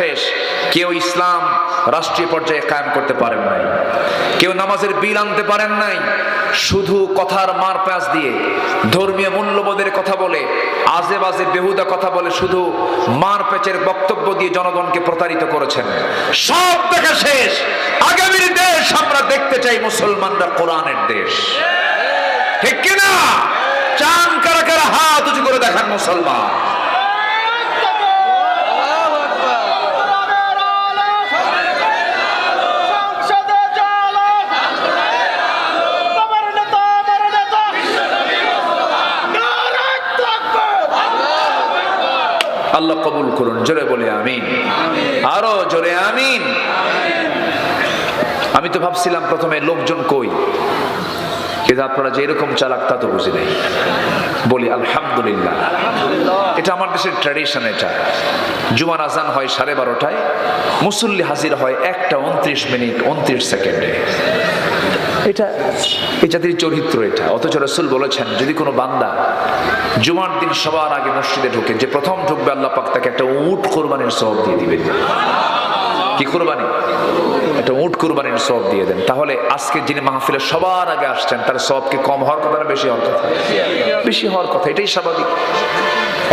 শেষ। কেউ ইসলাম রাষ্ট্রীয় পর্যায়ে কায়েম করতে পারেন নাই। কেউ নামাজের বিল আনতে পারেন নাই। শুধু কথার মার প্যাঁচ দিয়ে ধর্মীয় মূল্যবোধের কথা বলে আজে বাজে বেহুদা কথা বলে শুধু মার প্যাচের বক্তব্য দিয়ে জনগণকে প্রতারিত করেছেন। সব দেখা শেষ। আগামীর দেশ আমরা দেখতে চাই মুসলমানরা কোরআনের দেশ। ঠিক কিনা? চান কারা কারা হাত উঁচু করে দেখান মুসলমান। আল্লাহ কবুল করুন, জোরে বলে আমিন। আরও জোরে আমিন। আমি তো ভাবছিলাম প্রথমে লোকজন কই, কিন্তু আপনারা যে এরকম চালাক তা তো বুঝি নাই। বলি, আলহামদুলিল্লাহ। এটা আমার দেশের ট্র্যাডিশন এটা। জুমার আজান হয় সাড়ে বারোটায়, মুসল্লি হাজির হয় একটা উনত্রিশ মিনিট, উনত্রিশ সেকেন্ডে। এটা জাতির চরিত্র এটা। অথচ রসুল বলেছেন, যদি কোনো বান্দা জুমার দিন সবার আগে মসজিদে ঢুকে যে প্রথম ঢুকবে আল্লাহ পাক তাকে একটা উট কোরবানির সব দিয়ে দিবেন। কি কোরবানি? একটা উট কোরবানির সব দিয়ে দেন। তাহলে আজকে যিনি মাহফিলে সবার আগে আসছেন, তার সবকে কম হওয়ার কথা না, বেশি হওয়ার কথা? বেশি হওয়ার কথা, এটাই স্বাভাবিক।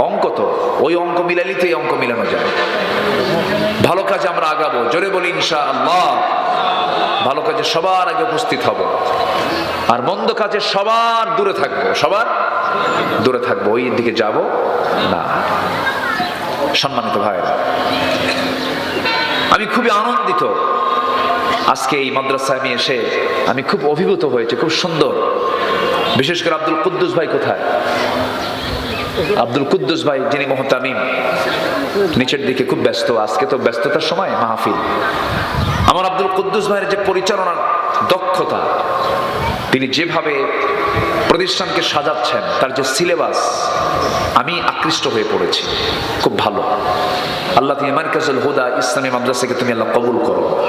অঙ্ক তো, ওই অঙ্ক মিলালেই তো এই অঙ্ক মিলানো যায়। ভালো কাজে আমরা আগাবো, জোরে বলি ইনশা আল্লাহ ভালো কাজে সবার আগে উপস্থিত হব। আর মন্দ কাজে সবার দূরে থাকব, সবার দূরে থাকব, ওই দিকে যাব না। সম্মানিত ভাইরা আমি খুবই আনন্দিত আজকে এই মাদ্রাসায় আমি এসে আমি খুব অভিভূত হয়েছে, খুব সুন্দর। বিশেষ করে আব্দুল কুদ্দুস ভাই কোথায়? আব্দুল কুদ্দুস ভাই, যিনি মোহতামিম, নিচের দিকে খুব ব্যস্ত, আজকে তো ব্যস্ততার সময়, মাহফিল। আমার আব্দুল কুদ্দুস ভাইয়ের যে পরিচালনার দক্ষতা তিনি যেভাবে প্রতিষ্ঠানকে সাজাচ্ছেন, তার যে সিলেবাস, আমি আকৃষ্ট হয়ে পড়েছি। খুব ভালো। আল্লাহ তুমি মার্কাজুল হুদা ইসলামী মাদ্রাসাকে তুমি আল্লাহ কবুল করো।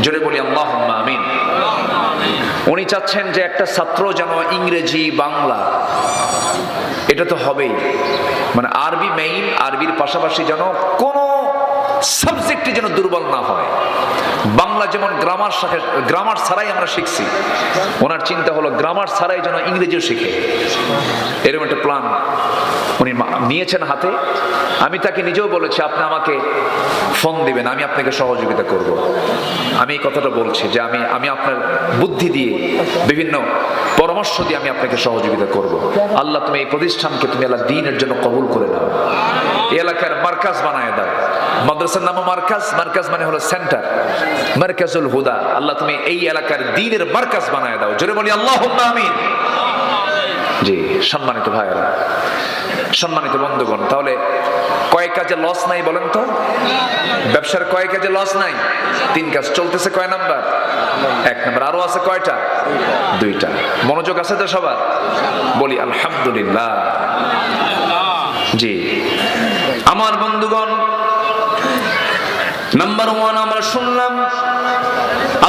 জোরে বলি আল্লাহ আমিন। উনি চাচ্ছেন যে একটা ছাত্র যেন ইংরেজি, বাংলা, এটা তো হবেই। মানে আরবি মেইন আরবির পাশাপাশি যেন কোনো সাবজেক্টে যেন দুর্বল না হয়। বাংলা যেমন গ্রামার শাখা গ্রামার ছাড়াই আমরা শিখছি, ওনার চিন্তা হলো গ্রামার ছাড়াই যেন ইংরেজিও শিখে। এরকম একটা প্ল্যান উনি নিয়েছেন হাতে। আমি তাকে নিজেও বলেছি, আপনি আমাকে ফোন দিবেন, আমি আপনাকে সহযোগিতা করব। আমি এই কথাটা বলছি যে আমি আমি আপনার বুদ্ধি দিয়ে, বিভিন্ন পরামর্শ দিয়ে আমি আপনাকে সহযোগিতা করব। আল্লাহ তুমি এই প্রতিষ্ঠানকে তুমি আল্লাহ দিনের জন্য কবুল করে এই এলাকার মার্কাজ বানায় দাও। মাদ্রাসার নামও মার্কাজ মার্কাজ মানে হলো সেন্টার। মার্কাজুল হুদা, আল্লাহ তুমি এই এলাকার দিনের মার্কাজ বানায় দাও। জোরে বলি আল্লাহ আমিন। জি, সম্মানিত ভাইয়েরা, সম্মানিত বন্ধুগণ, তাহলে কয় কাজে লস নাই বলেন তো? ব্যবসার কয় কাজে লস নাই? তিন কাজ চলতেছে কয় নাম্বার? এক নাম্বার, আরও আছে কয়টা? দুইটা। মনোযোগ আছে তো সবার? বলি, আলহামদুলিল্লাহ। জি। আমার বন্ধুগণ নাম্বার ওয়ান আমরা শুনলাম,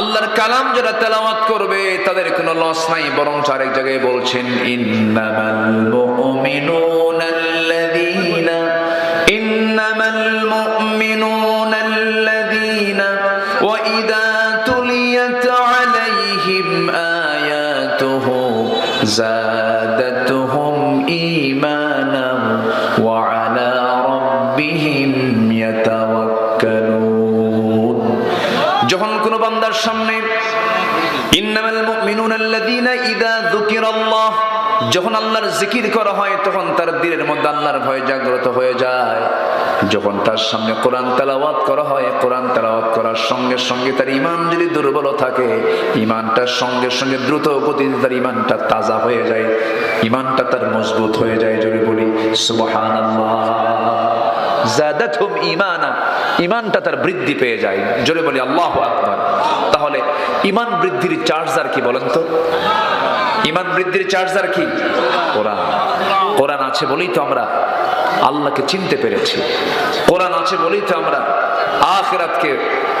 আল্লাহর কালাম যারা তেলাওয়াত করবে, তাদের কোনো লস নাই বরং আরেক জায়গায় বলছেন, ইন্নামাল যখন আল্লাহর জিকির করা হয়, তখন তার দিলের মধ্যে আল্লাহর ভয় জাগ্রত হয়ে যায়। যখন তার সামনে কোরআন তালাওয়াত করা হয়, কোরআন তালাওয়াত করার সঙ্গে সঙ্গে তার ইমান যদি দুর্বল থাকে ইমানটার সঙ্গে সঙ্গে দ্রুত গতিতে তার ইমানটা তাজা হয়ে যায় ইমানটা তার মজবুত হয়ে যায়, যদি বলি, সুবহানাল্লাহ। জাদাতহুম ঈমানা ইমানটা তার বৃদ্ধি পেয়ে যায়। জোরে বলি, আল্লাহু আকবার। তাহলে ইমান বৃদ্ধির চার্জার কি বলেন তো? ইমান বৃদ্ধির চার্জার কি? কোরআন। কোরআন আছে বলেই তো আমরা আল্লাহকে চিনতে পেরেছি। কোরআন আছে বলেই তো আমরা আখেরাতকে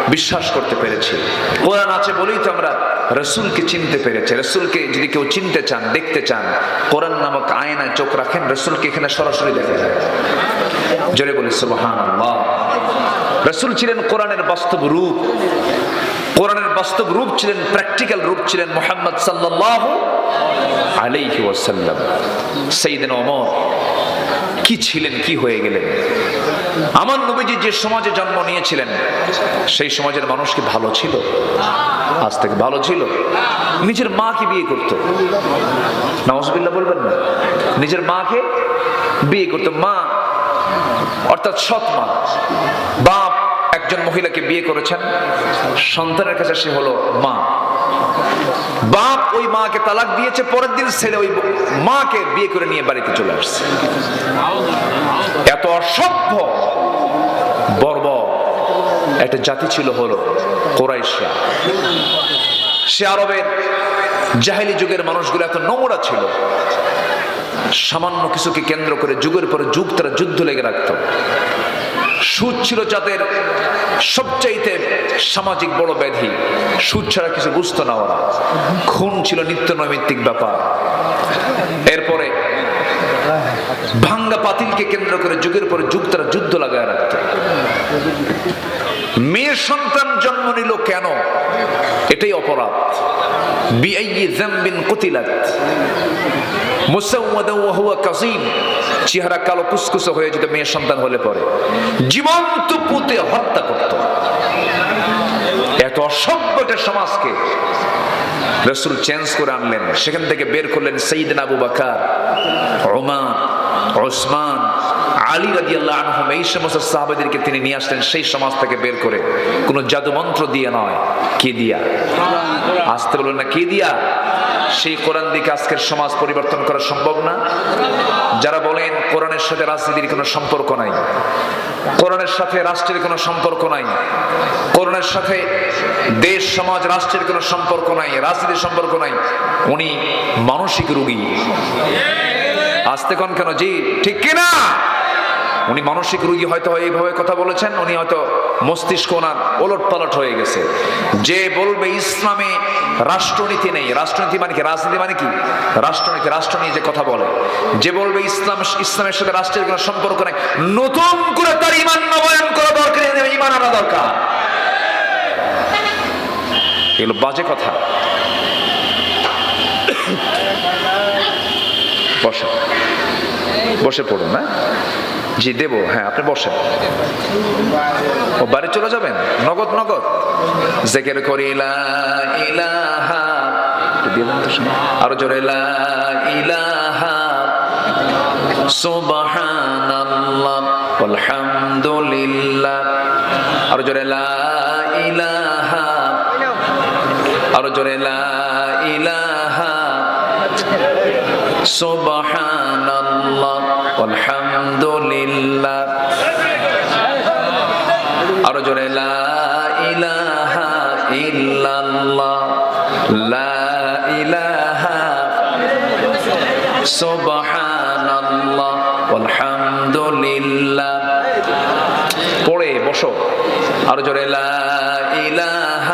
বিশ্বাস করতে পেরেছি। কোরআন আছে বলেই তো আমরা রসুলকে চিনতে পেরেছে, রসুলকে যদি কেউ চিনতে চান, দেখতে চান, কোরআন নামক আয়নায় চোখ রাখেন, রসুলকে এখানে সরাসরি দেখা যায়। জোরে বলি সুবহান রসুল ছিলেন কোরআনের বাস্তব রূপ। কোরআনের বাস্তব রূপ ছিলেন, প্র্যাকটিক্যাল রূপ ছিলেন মোহাম্মদ সাল্লাহ আলাইহি ওয়াসাল্লাম। সেইদিন অমর কি ছিলেন, কি হয়ে গেলেন? আমার নবীজি যে সমাজে জন্ম নিয়েছিলেন, সেই সমাজের মানুষ কি ভালো ছিল? আজ থেকে ভালো ছিল। নিজের মাকে বিয়ে করতো। নওয়াজবিল্লাহ বলবেন না। নিজের মাকে বিয়ে করতো। মা, অর্থাৎ সৎ মা। বাপ একজন মহিলাকে বিয়ে করেছেন। সন্তানের কাছে সে হলো মা। বাপ ওই মাকে তালাক দিয়েছে, পরের দিন ছেলে ওই মাকে বিয়ে করে নিয়ে বাড়িতে চলে আসছে। এত অসভ্য বর্ব একটা জাতি ছিল হলো কোরাইশা সে আরবের জাহেলি যুগের মানুষগুলো এত নোংরা ছিল, সামান্য কিছুকে কেন্দ্র করে যুগের পরে যুগ তারা যুদ্ধ লেগে রাখত। সুদ ছিল যাদের সবচাইতে সামাজিক বড় ব্যাধি। সুদ ছাড়া কিছু বুঝতো না ওরা। খুন ছিল নিত্য নৈমিত্তিক ব্যাপার। এরপরে ভাঙ্গা পাতিলকে কেন্দ্র করে যুগের পরে যুগ তারা যুদ্ধ লাগায় রাখত। মেয়ে সন্তান জন্ম নিল কেন? এটাই অপরাধ। বিআইয়ি যামবিন কুতিলাত। হুয়া চেহারা কালো কুসকুসে হয়ে যেত মেয়ে সন্তান হলে পরে। জীবন্ত পুঁতে হত্যা করত। এত অসভ্য একটা সমাজকে রসুল চেঞ্জ করে আনলেন। সেখান থেকে বের করলেন সঈদিন Abu Bakr Umar Usman Ali রাজি আল্লাহ আনহম। এই সমস্ত সাহাবাদেরকে তিনি নিয়ে আসলেন। সেই সমাজ থেকে বের করে। কোনো জাদু মন্ত্র দিয়ে নয়। কে দিয়া? আসতে বলবেন না কে দিয়া? সেই কোরআন দিকে আজকের সমাজ পরিবর্তন করা সম্ভব না। যারা বলেন, কোরআনের সাথে রাজনীতির কোনো সম্পর্ক নাই, কোরআনের সাথে রাষ্ট্রের কোনো সম্পর্ক নাই, কোরআনের সাথে দেশ, সমাজ, রাষ্ট্রের কোনো সম্পর্ক নাই, রাজনীতির সম্পর্ক নাই, উনি মানসিক রুগী। আসতে কন কেন? জি, ঠিক কিনা? উনি মানসিক রোগী হয়তো এইভাবে কথা বলেছেন, উনি হয়তো মস্তিষ্ক ওনার ওলট পালট হয়ে গেছে। যে বলবে ইসলামে রাষ্ট্রনীতি নেই, রাষ্ট্রনীতি মানে কি? রাজনীতি মানে কি? রাষ্ট্রনীতি, রাষ্ট্র নিয়ে যে কথা বলে। যে বলবে ইসলাম, ইসলামের সাথে রাষ্ট্রের কোনো সম্পর্ক নেই, নতুন করে তার ইমান নবায়ন করা দরকার ইমান আনা দরকার। এগুলো বাজে কথা। বসে বসে পড়ুন না জি, দেব হ্যাঁ আপনি বসেন। ও, বাড়ি চলে যাবেন? নগদ নগদ। জেকের করিলা ইলাহা। আরও জোরে ইলাহা। আরও জোরে ইলাহা। আরও জোরে ইলাহা। সুবহানাল্লাহ। আলহামদুলিল্লাহ। আরও জোরে ইলাহা লা ইলাহা পড়ে বসো। আরও জোরে লা ইলাহা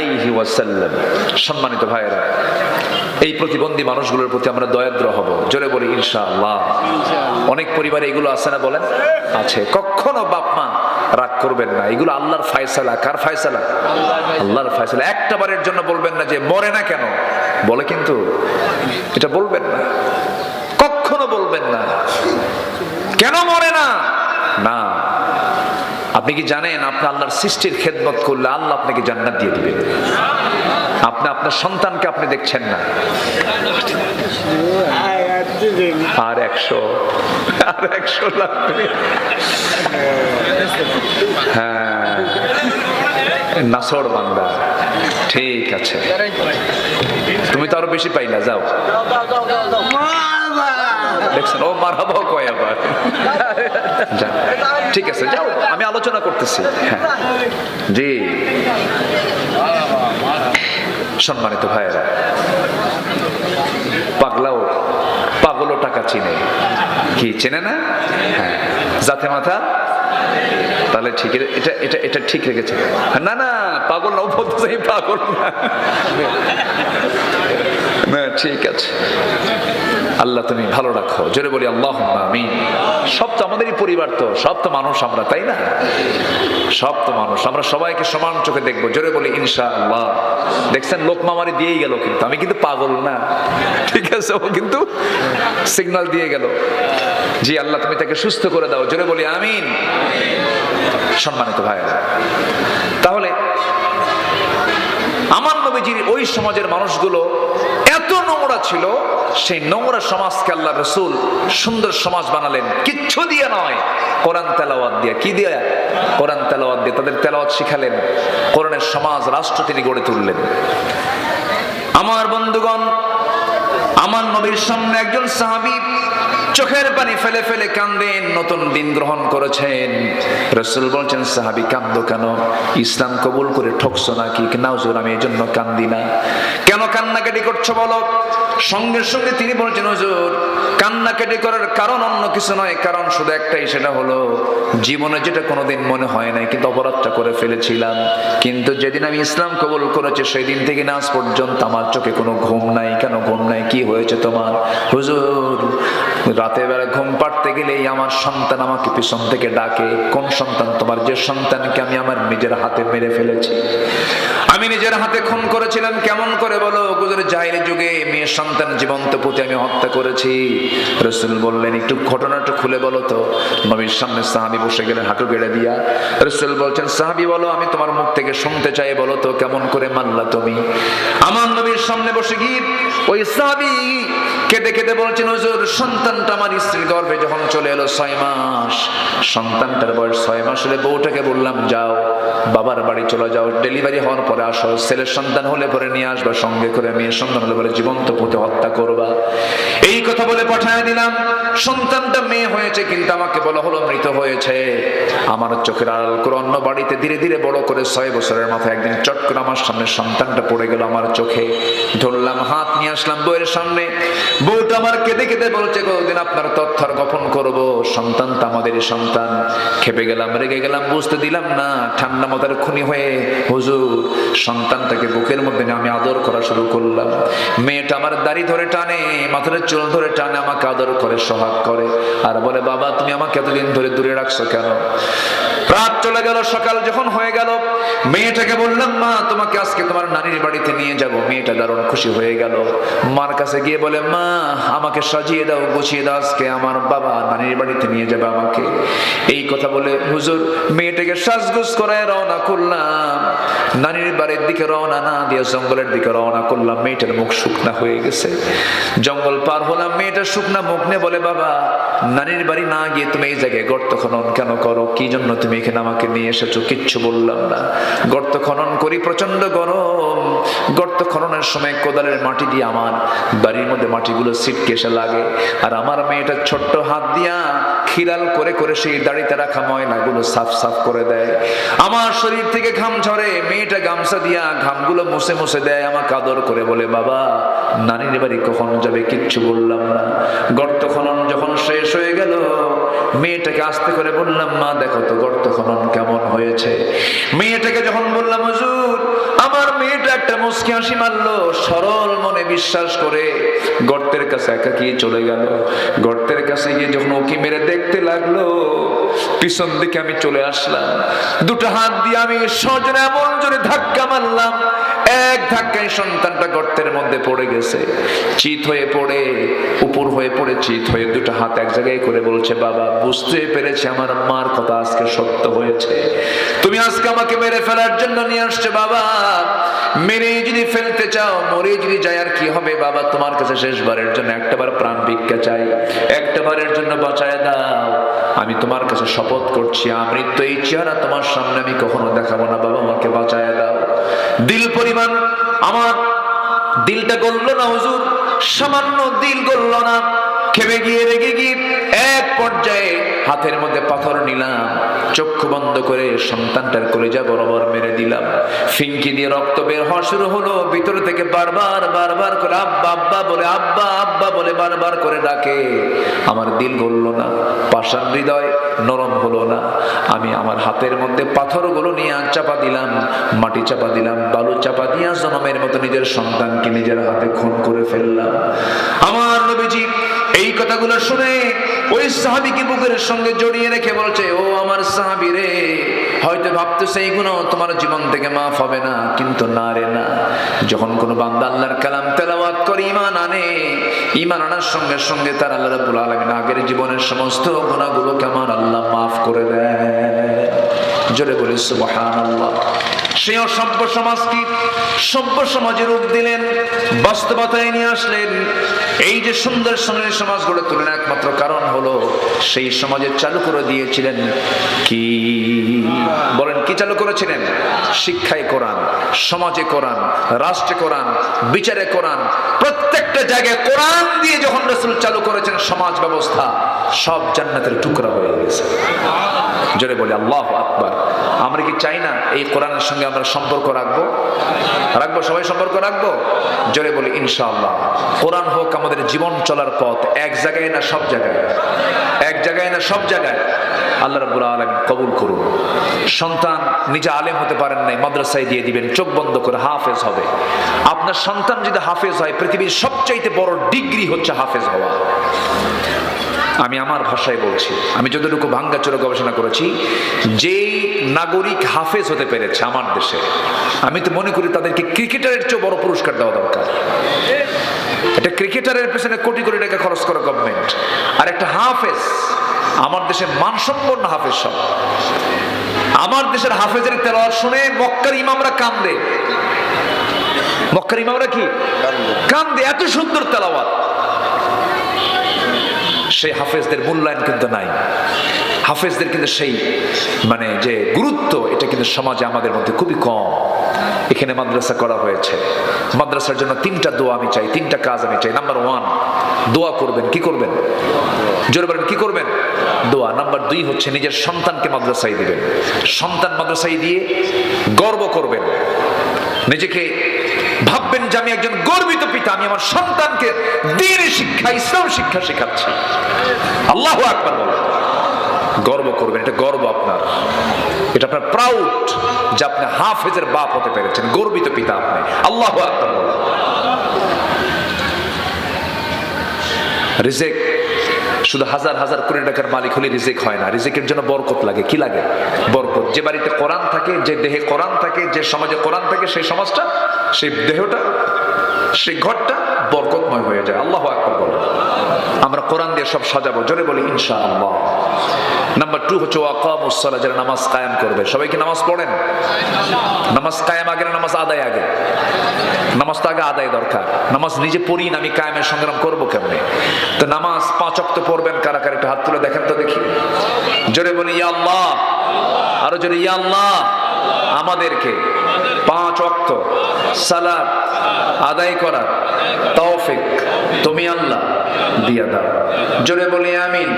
আলাইহি ওয়াসাল্লাম। সম্মানিত ভাইয়েরা এই প্রতিবন্ধী মানুষগুলোর প্রতি আমরা দয়াদ্র হব। জোরে বলি ইনশাআল্লাহ। অনেক পরিবারে এগুলো আছে না বলেন? আছে। কখনো বাপ মা রাগ করবেন না। এগুলো আল্লাহর ফায়সালা। কার ফায়সালা? আল্লাহর ফায়সালা। একটা বারের জন্য বলবেন না যে মরে না কেন? বলে কিন্তু এটা বলবেন না। কখনো বলবেন না। কেন মরে না? না। আপনি কি জানেন আপনি আল্লাহর সৃষ্টির খেদমত করলে আল্লাহ আপনাকে জান্নাত দিয়ে দিবেন আপনি আপনার সন্তানকে আপনি দেখছেন না। আর একশো আর একশো লাগবে হ্যাঁ নাসর বান্দা। ঠিক আছে। তুমি তো আরও বেশি পাইলা, যাও। দেখছেন, ও মারাবাও কয় আবার? ঠিক আছে, যাও, আমি আলোচনা করতেছি। হ্যাঁ। জি। সম্মানিত ভাইয়েরা, পাগলাও, পাগলও টাকা চিনে। কি, চেনে না? হ্যাঁ। জাতে মাথা? তাহলে ঠিক, এটা এটা এটা ঠিক রেখেছে। না না, পাগল না, ও পাগল না। না ঠিক আছে। আল্লাহ তুমি ভালো রাখো। জোরে বলি আল্লাহ আমি সব তো আমাদেরই পরিবার তো, সব তো মানুষ আমরা, তাই না? সব তো মানুষ, আমরা সবাইকে সমান চোখে দেখব। জোরে বলি ইনশা আল্লাহ দেখছেন, লোক মামারি দিয়েই গেল কিন্তু। আমি কিন্তু পাগল না। ঠিক আছে, ও কিন্তু সিগন্যাল দিয়ে গেল। জি, আল্লাহ তুমি তাকে সুস্থ করে দাও। জোরে বলি, আমিন। সম্মানিত ভাইয়েরা, তাহলে নবীজির ওই সমাজের মানুষগুলো এত নোংরা ছিল, সেই নোংরা সমাজকে আল্লাহ রসুল সুন্দর সমাজ বানালেন। কিচ্ছু দিয়ে নয়। কোরআন তেলাওয়াত দিয়ে। কি দিয়ে? কোরআন তেলাওয়াত দিয়ে। তাদের তেলাওয়াত শিখালেন। কোরআনের সমাজ, রাষ্ট্র তিনি গড়ে তুললেন। আমার বন্ধুগণ, আমার নবীর সামনে একজন সাহাবী চোখের পানি ফেলে ফেলে কান্দেন, নতুন দিন গ্রহণ করেছেন। রসুল বলছেন, সাহাবী কান্দো কেন? ইসলাম কবুল করে ঠকছো নাকি? না হুজুর আমি এই জন্য কান্দি না। কেন কান্নাকাটি করছ বলো? সঙ্গে সঙ্গে তিনি বলছেন, হুজুর, কান্নাকাটি করার কারণ অন্য কিছু নয়। কারণ শুধু একটাই, সেটা হলো জীবনে যেটা কোনোদিন মনে হয় নাই, কিন্তু অপরাধটা করে ফেলেছিলাম। কিন্তু যেদিন আমি ইসলাম কবুল করেছি সেই দিন থেকে নাচ পর্যন্ত আমার চোখে কোনো ঘুম নাই। কেন ঘুম নাই? কি হয়েছে তোমার? হুজুর রাতের বেলা ঘুম পাড়তে গেলেই আমার সন্তান আমাকে পিছন থেকে ডাকে, কোন সন্তান তোমার? যে সন্তানকে আমি আমার নিজের হাতে মেরে ফেলেছি। আমি নিজের হাতে খুন করেছিলাম, কেমন করে বলো? গুজরে জাহিরি যুগে মেয়ে সন্তান জীবন্ত পুঁতে আমি হত্যা করেছি। রসুল বললেন, একটু ঘটনাটা খুলে বলো তো। নবীর সামনে সাহাবি বসে গেলেন, হাঁটু গেড়ে দিয়া। রসুল বলছেন, সাহাবি, বলো, আমি তোমার মুখ থেকে শুনতে চাই, বলো তো, কেমন করে মানলা তুমি? আমার নবীর সামনে বসে গিয়ে ওই সাহাবি কেঁদে কেঁদে বলছেন, হুজুর, সন্তানটা আমার স্ত্রীর গর্ভে যখন চলে এলো ছয় মাস, সন্তানটার বয়স ছয় মাস হলে বউটাকে বললাম, যাও, বাবার বাড়ি চলে যাও, ডেলিভারি হওয়ার পরে আসো, ছেলের সন্তান হলে পরে নিয়ে আসবা, সঙ্গে করে মেয়ের সন্তান হলে পরে জীবন্ত পুঁতে হত্যা করবা। এই কথা বলে পাঠায় দিলাম। সন্তানটা মেয়ে হয়েছে, কিন্তু আমাকে বলা হলো মৃত হয়েছে। আমার চোখের আড়াল করে অন্য বাড়িতে ধীরে ধীরে বড় করে ছয় বছরের মাথায় একদিন চট করে আমার সামনে সন্তানটা পড়ে গেল আমার চোখে। ধরলাম, হাত নিয়ে আসলাম বউয়ের সামনে। বউটা আমার কেঁদে কেঁদে বলছে কোনদিন আপনার তথ্যর গোপন করব। সন্তান তো আমাদেরই সন্তান। খেপে গেলাম, রেগে গেলাম, বুঝতে দিলাম না। ঠান্ডা মাথার খুনি হয়ে, হুজুর, সন্তানটাকে বুকের মধ্যে আমি আদর করা শুরু করলাম। মেয়েটা আমার দাড়ি ধরে টানে, মাথার চুল ধরে টানে, আমাকে আদর করে, সোহাগ করে। আর বলে, বাবা, তুমি আমাকে এতদিন ধরে দূরে রাখছো কেন? রাত চলে গেল, সকাল যখন হয়ে গেল, মেয়েটাকে বললাম, মা, তোমাকে আজকে তোমার নানির বাড়িতে নিয়ে যাব। মেয়েটা দারুণ খুশি হয়ে গেল। মার কাছে গিয়ে বলে, মা, আমাকে সাজিয়ে দাও, গুছিয়ে দাও, আজকে আমার বাবা নানির বাড়িতে নিয়ে যাবে আমাকে। এই কথা বলে হুজুর মেয়েটাকে সাজগুজ করে রওনা করলাম। নানির বাড়ির দিকে রওনা না দিয়ে জঙ্গলের দিকে রওনা করলাম। মেয়েটার মুখ শুকনা হয়ে গেছে। জঙ্গল পার হলাম। মেয়েটা শুকনা মুখ নিয়ে বলে, বাবা, নানির বাড়ি না গিয়ে তুমি এই জায়গায় গর্ত খনন কেন করো? কি জন্য তুমি এখানে আমাকে নিয়ে এসেছ, কিচ্ছু বললাম না। গর্ত খনন করি প্রচণ্ড গরম। গর্ত খননের সময় কোদালের মাটি দিয়ে আমার বাড়ির মধ্যে মাটিগুলো ছিটকে এসে লাগে। আর আমার মেয়েটা ছোট্ট হাত দিয়া খিলাল করে করে সেই দাড়িতে রাখা ময়লাগুলো সাফ সাফ করে দেয়। আমার শরীর থেকে ঘাম ঝরে, মেয়েটা গামছা দিয়া ঘামগুলো মুছে মুছে দেয়, আমাকে আদর করে বলে, বাবা, নানির বাড়ি কখন যাবে, কিচ্ছু বললাম না। গর্ত খনন যখন শেষ হয়ে গেল মেয়েটাকে আস্তে করে বললাম, মা, দেখো তো গর্ত খনন কেমন হয়েছে। মেয়েটাকে যখন বললাম, হুজুর, আমার মেয়েটা একটা মুসকি হাসি মারলো। সরল মনে বিশ্বাস করে গর্তের কাছে একাকি চলে গেল। গর্তের কাছে গিয়ে যখন ওকে মেরে দেখতে লাগল, পিছন দিকে আমি চলে আসলাম। দুটো হাত দিয়ে আমি সজনে এমন জোরে ধাক্কা মারলাম এক ধাক্কায় সন্তানটা গর্তের মধ্যে পড়ে গেছে। চিত হয়ে পড়ে, উপর হয়ে পড়ে, চিত হয়ে দুটো হাত এক জায়গায় করে বলছে, বাবা, বুঝতে পেরেছে আমার মার কথা আজকে সত্য হয়েছে। তুমি আজকে আমাকে মেরে ফেলার জন্য নিয়ে আসছে, বাবা। মেরে যদি ফেলতে চাও মরে যদি যায়, আর কি হবে? বাবা, তোমার কাছে শেষবারের জন্য একটাবার প্রাণ ভিক্ষা চাই। একটাবারের জন্য বাঁচায় দাও। আমি তোমার কাছে শপথ করছি, আমৃত্যু এই চেহারা তোমার সামনে আমি কখনো দেখাবো না। বাবা, আমাকে বাঁচায় দাও। দিল পরিমাণ আমার দিলটা গলল না হুজুর? সামান্য দিল গলল না। খেপে গিয়ে রেগে গিয়ে এক পর্যায়ে হাতের মধ্যে পাথর নিলাম, চক্ষু বন্ধ করে সন্তানটার কলেজা বরাবর মেরে দিলাম। ফিঙ্কি দিয়ে রক্ত বের হওয়া শুরু হলো, ভিতর থেকে বারবার বারবার করে আব্বা আব্বা বলে, আব্বা আব্বা বলে বারবার করে ডাকে। আমার দিল গলল না, পাষাণ হৃদয় নরম হলো না। আমি আমার হাতের মধ্যে পাথরগুলো নিয়ে চাপা দিলাম, মাটি চাপা দিলাম, বালু চাপা দিয়া জনমের মতো নিজের সন্তানকে নিজের হাতে খুন করে ফেললাম। আমার নবীজি এই কথাগুলো শুনে ওই সাহাবিকে বুকের সঙ্গে জড়িয়ে রেখে বলছে, ও আমার সাহাবি রে, হয়তো ভাবতেছে এইগুলো তোমার জীবন থেকে মাফ হবে না, কিন্তু না রে না। যখন কোনো বান্দা আল্লাহর কালাম তেলাওয়াত করে ইমান আনে ইমান আনার সঙ্গে সঙ্গে তার আল্লাহ রাব্বুল আলামিন আগের জীবনের সমস্ত গুণাগুলোকে আমার আল্লাহ মাফ করে দেয় জোরে বলি, সুবহানাল্লাহ। সে অসভ্য সমাজকে সভ্য সমাজে রূপ দিলেন, বাস্তবতায় নিয়ে আসলেন। এই যে সুন্দর সোনালী সমাজ গড়ে তোলেন একমাত্র কারণ হলো, সেই সমাজে চালু করে দিয়েছিলেন কি? বলেন, কি চালু করেছিলেন? শিক্ষায় কোরআন, সমাজে কোরআন, রাষ্ট্রে কোরআন, বিচারে কোরআন। প্রত্যেকটা জায়গায় কোরআন দিয়ে যখন রসুল চালু করেছেন সমাজ ব্যবস্থা, সব জান্নাতের টুকরা হয়ে গেছে। জোরে বলি, আল্লাহ আকবার। আমরা কি চাই না এই কোরআনের সঙ্গে আমরা সম্পর্ক রাখব? রাখব, সবাই সম্পর্ক রাখব? জোরে বলি, ইনশাআল্লাহ। কোরআন হোক আমাদের জীবন চলার পথ, এক জায়গায় না সব জায়গায়। এক জায়গায় না সব জায়গায়। আল্লাহ রাব্বুল আলামিন কবুল করুন। সন্তান নিজে আলেম হতে পারেন নাই, মাদ্রাসায় দিয়ে দিবেন, চোখ বন্ধ করে হাফেজ হবে। আপনার সন্তান যদি হাফেজ হয়, পৃথিবীর সবচাইতে বড় ডিগ্রি হচ্ছে হাফেজ হওয়া। আমি আমার ভাষায় বলছি। আমি যতটুকু ভাঙ্গাচোরা গবেষণা করেছি, যেই নাগরিক হাফেজ হতে পেরেছে আমার দেশে, আমি তো মনে করি তাদেরকে ক্রিকেটারের চেয়ে বড় পুরস্কার দেওয়া দরকার। এটা ক্রিকেটারের পেছনে কোটি কোটি টাকা খরচ করে গভর্নমেন্ট আর একটা হাফেজ, আমার দেশে মানসম্পন্ন হাফেজ সব। আমার দেশের হাফেজের তেলাওয়াত শুনে মক্কার ইমামরা কান্দে। মক্কার ইমামরা কি? কান্দে, এত সুন্দর তেলাওয়াত। সেই হাফেজদের মূল্যায়ন কিন্তু নাই। হাফেজদের কিন্তু সেই মানে যে গুরুত্ব, এটা কিন্তু সমাজে আমাদের মধ্যে খুবই কম। এখানে মাদ্রাসা করা হয়েছে। মাদ্রাসার জন্য তিনটা দোয়া আমি চাই, তিনটা কাজ আমি চাই। নাম্বার ওয়ান দোয়া করবেন, কি করবেন? জোরে বলেন, কি করবেন? দোয়া। নাম্বার দুই হচ্ছে নিজের সন্তানকে মাদ্রাসায় দিবেন। সন্তান মাদ্রাসায় দিয়ে গর্ব করবেন। নিজেকে ভাববেন যে আমি একজন গর্বিত পিতা, আমি আমার সন্তানকে দিন শিক্ষা, ইসলাম শিক্ষা শেখাচ্ছি। আল্লাহ আকবার বলেন। গর্ব করবেন, এটা গর্ব আপনার। এটা আপনার প্রাউড যে আপনি হাফেজের বাপ হতে পেরেছেন, গর্বিত পিতা আপনি। আল্লাহ আকবার বলেন। রিজেক, শুধু হাজার হাজার কোটি টাকার মালিক হলে রিজেক হয় না। রিজেকের জন্য বরকত লাগে। কি লাগে? বরকত। যে বাড়িতে কোরআন থাকে, যে দেহে কোরআন থাকে, যে সমাজে কোরআন থাকে, সেই সমাজটা সেই দেহটা, সেই ঘরটা বরকতময় হয়ে যায়। আল্লাহ আকবর বলে। আমরা কোরআন দিয়ে সব সাজাবো। জোরে বলি ইনশা আল্লাহ নাম্বার টু হচ্ছে ওয়াকাম উসলা যারা নামাজ কায়েম করবে। সবাই কি নামাজ পড়েন? নামাজ কায়েম আগে না নামাজ আদায় আগে? নামাজ তো আগে আদায় দরকার। নামাজ নিজে পড়ি না, আমি কায়েমের সংগ্রাম করব কেমনে? তো নামাজ পাঁচ অক্ত পড়বেন কারা কারা, একটু হাত তুলে দেখেন তো দেখি। জোরে বলি, ইয়া আল্লাহ। আরও জোরে, ইয়া আল্লাহ। আমাদেরকে পাঁচ অক্ত সালাত আদায় করার তৌফিক তুমি আল্লাহ দিয়া দাও। জোরে বলি আমিন,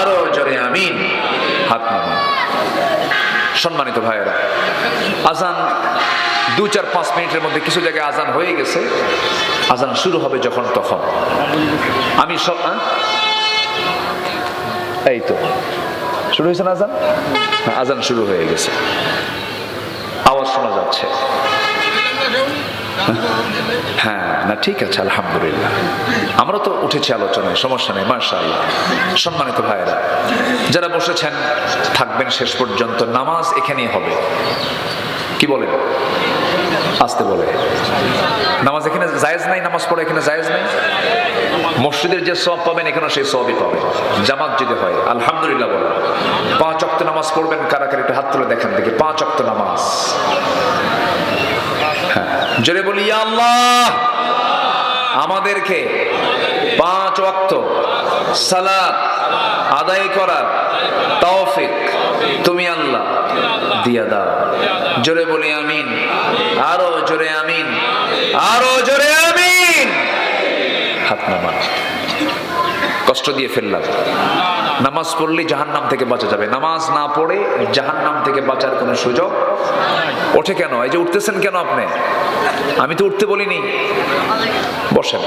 আরও জোরে আমিন। হাত সম্মানিত ভাইয়েরা, আজান দু চার পাঁচ মিনিটের মধ্যে কিছু জায়গায় আজান হয়ে গেছে। আজান শুরু হবে যখন তখন। আমি সব? এই তো। শুরু হয়েছে আজান? আজান শুরু হয়ে গেছে। আওয়াজ শোনা যাচ্ছে। হ্যাঁ না, ঠিক আছে, আলহামদুলিল্লাহ। আমরা তো উঠেছি আলোচনায়, সমস্যা নেই মার্শাল্লাহ সম্মানিত ভাইয়েরা, যারা বসেছেন, থাকবেন শেষ পর্যন্ত, নামাজ এখানেই হবে। কি বলেন? আসতে বলে। নামাজ এখানে জায়েজ নাই, নামাজ পড়ে এখানে জায়েজ নাই? মসজিদের যে সব পাবেন এখানে সেই সবই পাবেন জামাত যদি হয়, আলহামদুলিল্লাহ বলেন পাঁচ অক্ত নামাজ পড়বেন কারাকারি কারা একটু হাত তুলে দেখেন, দেখি, পাঁচ অক্ত নামাজ। হ্যাঁ জোরে বলি আল্লাহ! আমাদেরকে পাঁচ ওয়াক্ত সালাত আদায় করার তৌফিক তুমি আল্লাহ দিয়া দাও। জোরে বলি আমিন। আরও জোরে আমিন। আরও জোরে আমিন। হাত নামান কষ্ট দিয়ে ফেললাম। নামাজ পড়লে জাহান্নাম থেকে বাঁচা যাবে। নামাজ না পড়ে জাহান্নাম থেকে বাঁচার কোনো সুযোগ ওঠে কেন? এই যে উঠতেছেন কেন আপনি? আমি তো উঠতে বলিনি। বসেন।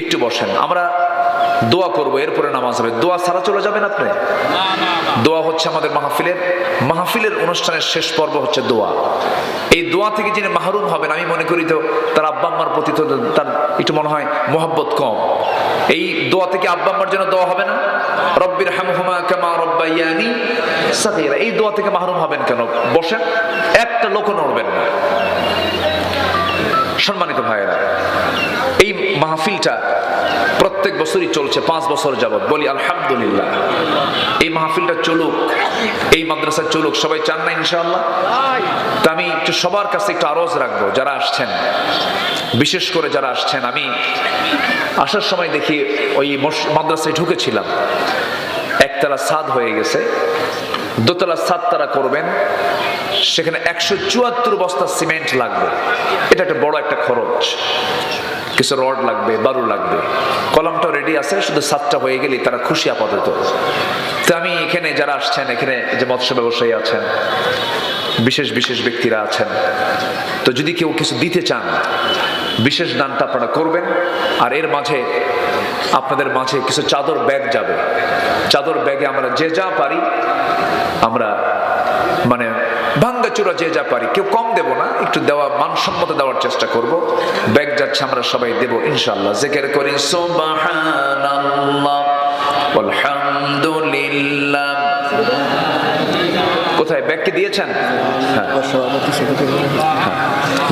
একটু বসেন। আমরা দোয়া করব, এরপরে নামাজ হবে। দোয়া ছাড়া চলে যাবেন আপনি? দোয়া হচ্ছে আমাদের মাহফিলের মাহফিলের অনুষ্ঠানের শেষ পর্ব হচ্ছে দোয়া। এই দোয়া থেকে যিনি মাহরুম হবেন, আমি মনে করি তো তার আব্বা আম্মার প্রতি তো তার একটু মনে হয় মোহাব্বত কম। এই দোয়া থেকে আব্বা আম্মার জন্য দোয়া হবে না? রব্বির হামহুমা কামা রব্বাইয়ানি সাগীরা। এই দোয়া থেকে মাহরুম হবেন কেন? বসেন, একটা লোকও নড়বেন না। সম্মানিত ভাইয়েরা এই মাহফিলটা প্রত্যেক বছরই চলছে, পাঁচ বছর যাবৎ। বলি, আলহামদুলিল্লাহ। এই মাহফিলটা চলুক, এই মাদ্রাসা চলুক, সবাই চান না ইনশাআল্লাহ? তা আমি একটু সবার কাছে একটু আরজ রাখব, যারা আসছেন। বিশেষ করে যারা আসছেন, আমি আসার সময় দেখি ওই মাদ্রাসায় ঢুকেছিলাম। একতলা সাদ হয়ে গেছে। দোতলা সাদ তারা করবেন, সেখানে একশো চুয়াত্তর বস্তা সিমেন্ট লাগবে। এটা একটা বড় একটা খরচ। কিছু রড লাগবে বারু লাগবে। কলমটা রেডি আছে, শুধু সাতটা হয়ে গেলেই তারা খুশি আপাতত। তো আমি এখানে যারা আসছেন, এখানে যে মৎস্য ব্যবসায়ী আছেন, বিশেষ বিশেষ ব্যক্তিরা আছেন, তো যদি কেউ কিছু দিতে চান, বিশেষ দানটা আপনারা করবেন, আর এর মাঝে আপনাদের মাঝে কিছু চাদর ব্যাগ যাবে। চাদর ব্যাগে আমরা যে যা পারি, আমরা মানে ভাঙ্গা চুরা যে যা পারি, কেউ কম দেব না, একটু দেওয়া মানসম্মত দেওয়ার চেষ্টা করব। ব্যাগ যাচ্ছে, আমরা সবাই দেব ইনশাল্লাহ জেকের করি, সুবহানাল্লাহ আলহামদুলিল্লাহ কোথায়? ব্যাগকে দিয়েছেন? হ্যাঁ।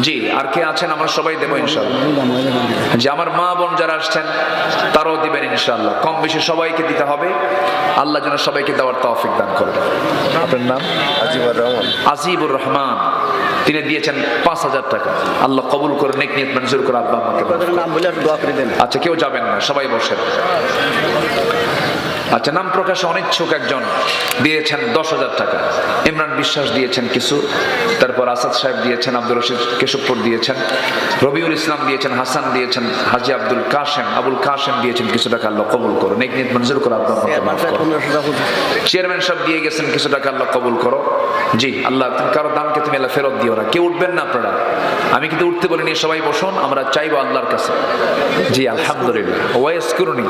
জি আর কে আছেন? আমরা সবাই দেবো ইনশাআল্লাহ। যে আমার মা বোন যারা আসছেন তারাও দিবেন ইনশাল্লাহ কম বেশি সবাইকে দিতে হবে। আল্লাহ যেন সবাইকে দেওয়ার তৌফিক দান করবেন আপনার নাম? আজিবুর রহমান। আজিবুর রহমান। তিনি দিয়েছেন পাঁচ হাজার টাকা। আল্লাহ কবুল করে নেক নিয়ত মঞ্জুর করে আব্বা আমাকে নাম বলে একটু দোয়া আচ্ছা কেউ যাবেন না সবাই বসেন। আচ্ছা নাম প্রকাশে অনিচ্ছুক একজন। দিয়েছেন দশ হাজার টাকা। ইমরান বিশ্বাস দিয়েছেন কিছু। তারপর আসাদ সাহেব দিয়েছেন আব্দুল রশিদ কেশবপুর দিয়েছেন। রবিউল ইসলাম দিয়েছেন হাসান দিয়েছেন হাজি আব্দুল কাশেম আবুল কাশেম দিয়েছেন কিছু টাকা আল্লাহ কবুল করো। নেক নিয়ত মঞ্জুর করে টাকা চেয়ারম্যান সাহেব দিয়ে গেছেন কিছু টাকা আল্লাহ কবুল করো। জি আল্লাহ কারও দানকে তুমি আল্লাহ ফেরত দিও না। কেউ উঠবেন না আপনারা। আমি কিন্তু উঠতে বলিনি সবাই বসুন আমরা চাইব আল্লাহর কাছে। জি আলহামদুলিল্লাহ। ওয়াইস করুনি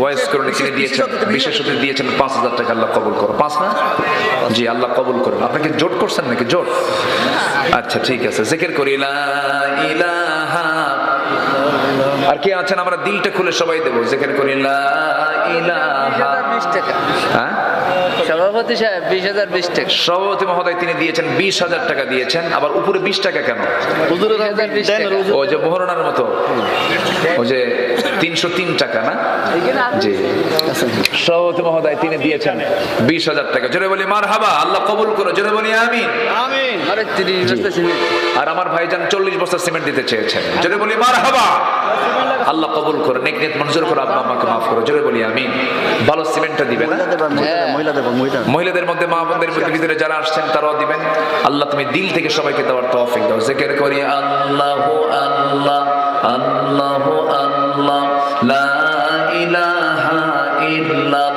ওয়াইস করুনি তিনি দিয়েছেন বিশেষ অতিথি দিয়েছেন? পাঁচ হাজার টাকা আল্লাহ কবুল করো পাঁচ না? জি আল্লাহ কবুল করো আপনাকে জোট করছেন নাকি? জোট? আচ্ছা ঠিক আছে। জেকের করি ইলাহা আর কে আছেন? আমরা দিলটা খুলে সবাই দেবো। জেকের করি ইলাহা হ্যাঁ? সভাপতি সাহেব বিশ হাজার বিশ টাকা। সভাপতি মহোদয় তিনি দিয়েছেন বিশ হাজার টাকা দিয়েছেন। আবার উপরে বিশ টাকা কেন? ও যে মোহরণার মতো। ও যে তিনশো তিন টাকা না? জি। সভাপতি মহোদয় তিনি দিয়েছেন বিশ হাজার টাকা। জোরে বলি মার হাবা আল্লাহ কবুল করো জোরে বলি আমিন। আমিন। আরে আমার ভাইজান চল্লিশ বস্তা সিমেন্ট দিতে চেয়েছেন। জোরে বলি মার হাবা আল্লাহ কবুল করে নেক নেক মঞ্জুর করে আব্বা আমাকে মাফ করো জোরে বলি আমি ভালো সিমেন্টটা দিবেন। না মহিলা দেবা হ্যাঁ। মহিলাদের মধ্যে মা বোনদের মধ্যে ভিতরে যারা আসছেন তারাও দিবেন। আল্লাহ তুমি দিল থেকে সবাইকে দেওয়ার তৌফিক দাও জিকির করি আল্লাহ আল্লাহ আল্লাহ আল্লাহ লা ইলাহা ইল্লাল্লাহ।